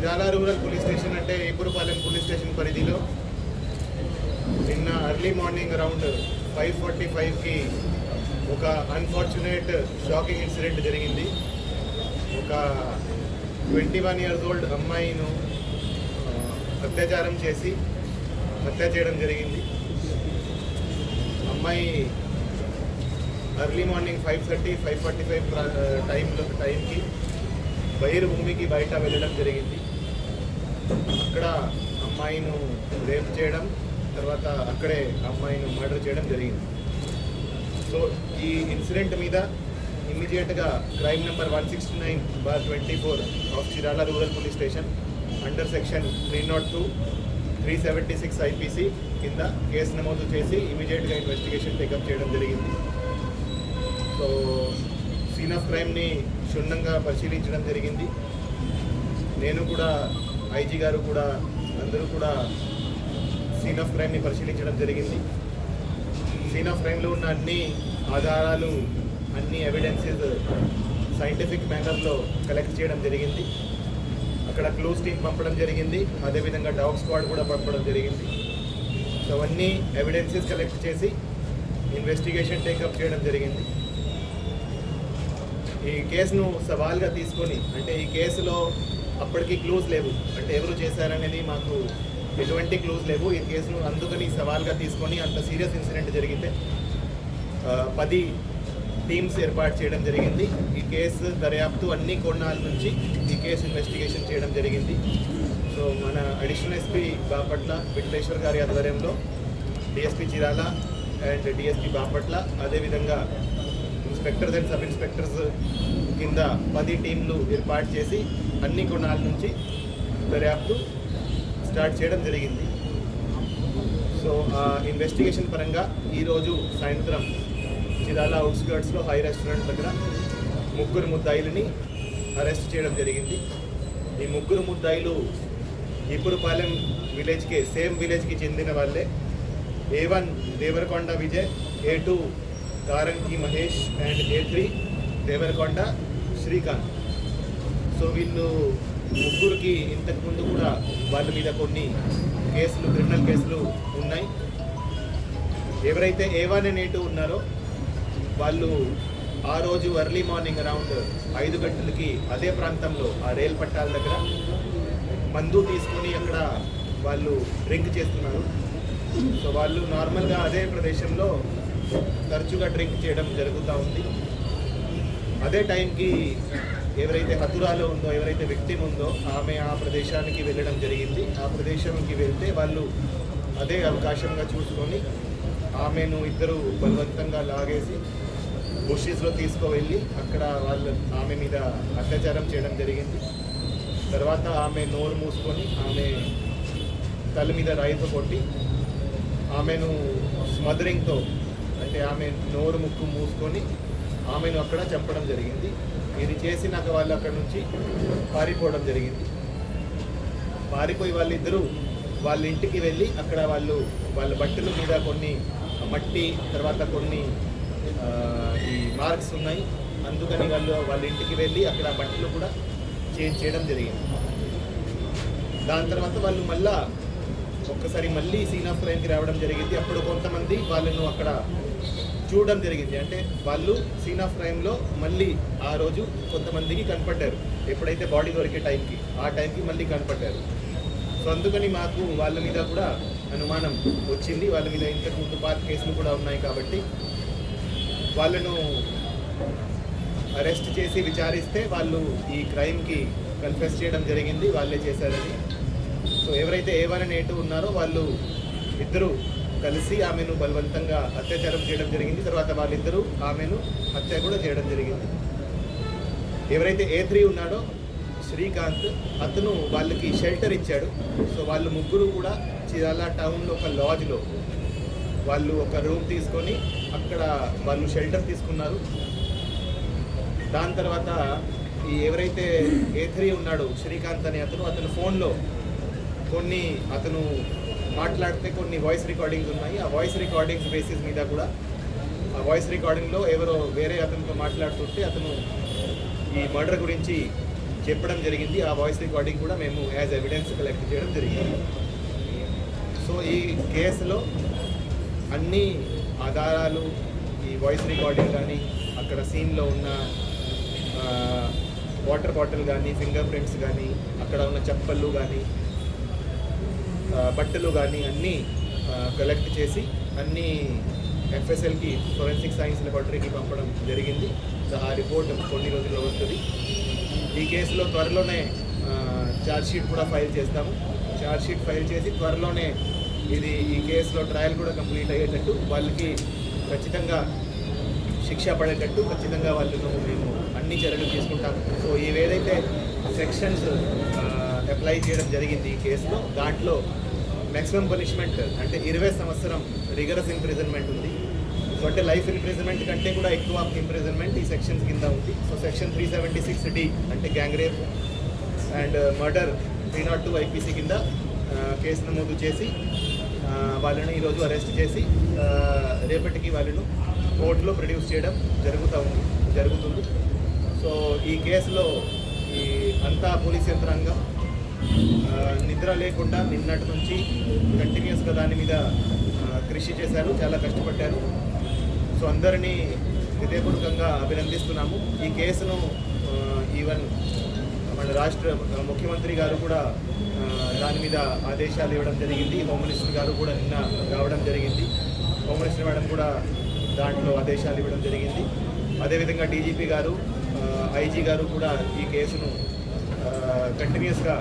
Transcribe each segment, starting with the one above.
Sirala rural police station అంటే ఏపురపాలెం police station పరిధిలో నిన్న early morning around five forty ఫైవ్కి ఒక అన్ఫార్చునేట్ షాకింగ్ ఇన్సిడెంట్ జరిగింది. ఒక ట్వంటీ వన్ ఇయర్స్ ఓల్డ్ అమ్మాయిను అత్యాచారం చేసి హత్య చేయడం జరిగింది. అమ్మాయి early morning five thirty five forty five టైంలో టైంకి బహిర్ భూమికి బయట వెళ్ళడం జరిగింది. అక్కడ అమ్మాయిను రేప్ చేయడం తర్వాత అక్కడే అమ్మాయిను మర్డర్ చేయడం జరిగింది. సో ఈ ఇన్సిడెంట్ మీద ఇమ్మీడియట్గా crime number one sixty nine bar twenty four of Chirala rural police station under section three not two three seventy six IPC కింద కేసు నమోదు చేసి ఇమీడియట్గా ఇన్వెస్టిగేషన్ టేకప్ చేయడం జరిగింది. సో సీన్ ఆఫ్ క్రైమ్ని క్షుణ్ణంగా పరిశీలించడం జరిగింది. నేను కూడా ఐజీ గారు కూడా అందరూ కూడా సీన్ ఆఫ్ క్రైమ్ని పరిశీలించడం జరిగింది. సీన్ ఆఫ్ క్రైమ్లో ఉన్న అన్ని ఆధారాలు అన్ని ఎవిడెన్సెస్ సైంటిఫిక్ మేనర్లో కలెక్ట్ చేయడం జరిగింది. అక్కడ క్లూస్ టీమ్ పంపడం జరిగింది. అదేవిధంగా డాగ్ స్క్వాడ్ కూడా పంపడం జరిగింది. సో అవన్నీ ఎవిడెన్సెస్ కలెక్ట్ చేసి ఇన్వెస్టిగేషన్ టేకప్ చేయడం జరిగింది. ఈ కేసును సవాల్గా తీసుకొని అంటే ఈ కేసులో అప్పటికి క్లూజ్ లేవు. అంటే ఎవరు చేశారనేది మాకు ఎటువంటి క్లూజ్ లేవు. ఈ కేసును అందుకని సవాల్గా తీసుకొని అంత సీరియస్ ఇన్సిడెంట్ జరిగితే పది టీమ్స్ ఏర్పాటు చేయడం జరిగింది. ఈ కేసు దర్యాప్తు అన్ని కోణాల నుంచి ఈ కేసు ఇన్వెస్టిగేషన్ చేయడం జరిగింది. సో మన అడిషనల్ ఎస్పీ బాపట్ల వెంకటేశ్వర్ గారి ఆధ్వర్యంలో DSP Chirala and DSP Bapatla అదేవిధంగా ఇన్స్పెక్టర్స్ అండ్ సబ్ ఇన్స్పెక్టర్స్ కింద పది టీంలు ఏర్పాటు చేసి అన్ని కోణాల నుంచి దర్యాప్తు స్టార్ట్ చేయడం జరిగింది. సో ఇన్వెస్టిగేషన్ పరంగా ఈరోజు సాయంత్రం చిరాల అవుట్స్కర్ట్స్లో హై రెస్టారెంట్ దగ్గర ముగ్గురు ముద్దాయిలని అరెస్ట్ చేయడం జరిగింది. ఈ ముగ్గురు ముద్దాయిలు ఈపురపాలెం విలేజ్కి సేమ్ విలేజ్కి చెందిన వాళ్ళే. A one Devarakonda Vijay A two కారంకి Mahesh and A three Devarakonda Srikanth. So వీళ్ళు ముగ్గురికి ఇంతకుముందు కూడా వాళ్ళ మీద కొన్ని కేసులు క్రిమినల్ కేసులు ఉన్నాయి. ఎవరైతే ఏవాన్ నేటు ఉన్నారో వాళ్ళు ఆ రోజు ఎర్లీ మార్నింగ్ అరౌండ్ ఐదు గంటలకి అదే ప్రాంతంలో ఆ రైలు పట్టాల దగ్గర మందు తీసుకొని అక్కడ వాళ్ళు డ్రింక్ చేస్తున్నారు. సో వాళ్ళు నార్మల్గా అదే ప్రదేశంలో తరచుగా డ్రింక్ చేయడం జరుగుతూ ఉంది. అదే టైంకి ఎవరైతే హతురాలో ఉందో ఎవరైతే వ్యక్తి ఉందో ఆమె ఆ ప్రదేశానికి వెళ్ళడం జరిగింది. ఆ ప్రదేశంకి వెళ్తే వాళ్ళు అదే అవకాశంగా చూసుకొని ఆమెను ఇద్దరు బలవంతంగా లాగేసి బుషీస్లో తీసుకువెళ్ళి అక్కడ వాళ్ళు ఆమె మీద అత్యాచారం చేయడం జరిగింది. తర్వాత ఆమె నోరు మూసుకొని ఆమె తల మీద రాయితో కొట్టి ఆమెను స్మదరింగ్తో అంటే ఆమె నోరు ముక్కు మూసుకొని ఆమెను అక్కడ చంపడం జరిగింది. ఇది చేసినాక వాళ్ళు అక్కడ నుంచి పారిపోవడం జరిగింది. పారిపోయి వాళ్ళిద్దరూ వాళ్ళ ఇంటికి వెళ్ళి అక్కడ వాళ్ళు వాళ్ళ బట్టల మీద కొన్ని మట్టి తర్వాత కొన్ని ఈ మార్క్స్ ఉన్నాయి. అందుకని వాళ్ళు వాళ్ళ ఇంటికి వెళ్ళి అక్కడ బట్టలు కూడా చేంజ్ చేయడం జరిగింది. దాని తర్వాత వాళ్ళు మళ్ళా ఒక్కసారి మళ్ళీ సీన్ ఆఫ్ క్రైమ్కి రావడం జరిగింది. అప్పుడు కొంతమంది వాళ్ళను అక్కడ చూడడం జరిగింది. అంటే వాళ్ళు సీన్ ఆఫ్ క్రైమ్లో మళ్ళీ ఆ రోజు కొంతమందికి కనపడ్డారు. ఎప్పుడైతే బాడీ దొరికే టైంకి ఆ టైంకి మళ్ళీ కనపడ్డారు. సో అందుకని మాకు వాళ్ళ మీద కూడా అనుమానం వచ్చింది. వాళ్ళ మీద ఇంతకు ముందు పాత కేసులు కూడా ఉన్నాయి కాబట్టి వాళ్ళను అరెస్ట్ చేసి విచారిస్తే వాళ్ళు ఈ క్రైమ్కి కన్ఫెస్ చేయడం జరిగింది. వాళ్ళే చేశారని సో ఎవరైతే ఏ వన్ ఎయిట్ ఉన్నారో వాళ్ళు ఇద్దరు కలిసి ఆమెను బలవంతంగా అత్యాచారం చేయడం జరిగింది. తర్వాత వాళ్ళిద్దరూ ఆమెను హత్య కూడా చేయడం జరిగింది. ఎవరైతే ఏ త్రీ ఉన్నాడో శ్రీకాంత్ అతను వాళ్ళకి షెల్టర్ ఇచ్చాడు. సో వాళ్ళు ముగ్గురు కూడా చిరాల టౌన్లో ఒక లాడ్జ్లో వాళ్ళు ఒక రూమ్ తీసుకొని అక్కడ వాళ్ళు షెల్టర్ తీసుకున్నారు. దాని తర్వాత ఈ ఎవరైతే ఏ త్రీ ఉన్నాడో శ్రీకాంత్ అనే అతను అతను ఫోన్లో కొన్ని అతను మాట్లాడితే కొన్ని వాయిస్ రికార్డింగ్స్ ఉన్నాయి. ఆ వాయిస్ రికార్డింగ్స్ బేసిస్ మీద కూడా ఆ వాయిస్ రికార్డింగ్లో ఎవరో వేరే అతనితో మాట్లాడుతుంటే అతను ఈ మర్డర్ గురించి చెప్పడం జరిగింది. ఆ వాయిస్ రికార్డింగ్ కూడా మేము యాజ్ ఎవిడెన్స్ కలెక్ట్ చేయడం జరిగింది. సో ఈ కేసులో అన్ని ఆధారాలు ఈ వాయిస్ రికార్డింగ్ కానీ అక్కడ సీన్లో ఉన్న వాటర్ బాటిల్ కానీ ఫింగర్ ప్రింట్స్ కానీ అక్కడ ఉన్న చెప్పళ్ళు కానీ బట్టలు కానీ అన్నీ కలెక్ట్ చేసి అన్నీ ఎఫ్ఎస్ఎల్కి ఫోరెన్సిక్ సైన్స్ లెబార్టరీకి పంపడం జరిగింది. సో ఆ రిపోర్ట్ కొన్ని రోజుల్లో వస్తుంది. ఈ కేసులో త్వరలోనే షీట్ కూడా ఫైల్ చేస్తాము. షీట్ ఫైల్ చేసి త్వరలోనే ఇది ఈ కేసులో ట్రయల్ కూడా కంప్లీట్ అయ్యేటట్టు వాళ్ళకి ఖచ్చితంగా శిక్ష పడేటట్టు ఖచ్చితంగా వాళ్ళను మేము అన్ని చర్యలు తీసుకుంటాము. సో ఇవేదైతే సెక్షన్స్ అప్లై చేయడం జరిగింది ఈ కేసులో. దాంట్లో మ్యాక్సిమం పనిష్మెంట్ అంటే ఇరవై సంవత్సరం రిగరస్ ఇంప్రిజన్మెంట్ ఉంది. సో అంటే లైఫ్ ఇంప్రిజన్మెంట్ కంటే కూడా ఎక్కువ ఇంప్రిజన్మెంట్ ఈ సెక్షన్స్ కింద ఉంది. So section three seventy six D అంటే gang rape and murder three not two IPC కింద uh, కేసు నమోదు చేసి uh, వాళ్ళని ఈరోజు అరెస్ట్ చేసి uh, రేపటికి వాళ్ళను కోర్టులో ప్రొడ్యూస్ చేయడం జరుగుతూ ఉంది జరుగుతుంది. సో ఈ కేసులో ఈ అంతా పోలీస్ యంత్రాంగం నిద్ర లేకుండా నిన్నటి నుంచి కంటిన్యూస్గా దాని మీద కృషి చేశారు చాలా కష్టపడ్డారు. సో అందరినీ హృదయపూర్వకంగా అభినందిస్తున్నాము. ఈ కేసును ఈవెన్ మన రాష్ట్ర ముఖ్యమంత్రి గారు కూడా దాని మీద ఆదేశాలు ఇవ్వడం జరిగింది. హోమ్ మినిస్టర్ గారు కూడా నిన్న రావడం జరిగింది. హోమ్ మినిస్టర్ మేడం కూడా దాంట్లో ఆదేశాలు ఇవ్వడం జరిగింది. అదేవిధంగా డీజీపీ గారు ఐజీ గారు కూడా ఈ కేసును కంటిన్యూస్గా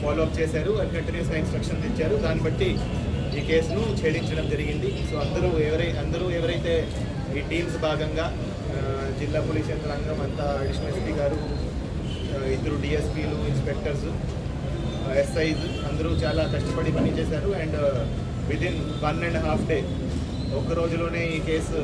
ఫాలో అప్ చేశారు అండ్ కంటిన్యూస్గా ఇన్స్ట్రక్షన్స్ ఇచ్చారు దాన్ని బట్టి ఈ కేసును ఛేదించడం జరిగింది. సో అందరూ ఎవరై అందరూ ఎవరైతే ఈ టీమ్స్ భాగంగా జిల్లా పోలీస్ యంత్రాంగం అంతా అడిషనల్ ఎస్పీ గారు ఇద్దరు డిఎస్పీలు ఇన్స్పెక్టర్స్ ఎస్ఐస్ అందరూ చాలా కష్టపడి పనిచేశారు and within one and half day ఒక రోజులోనే ఈ కేసు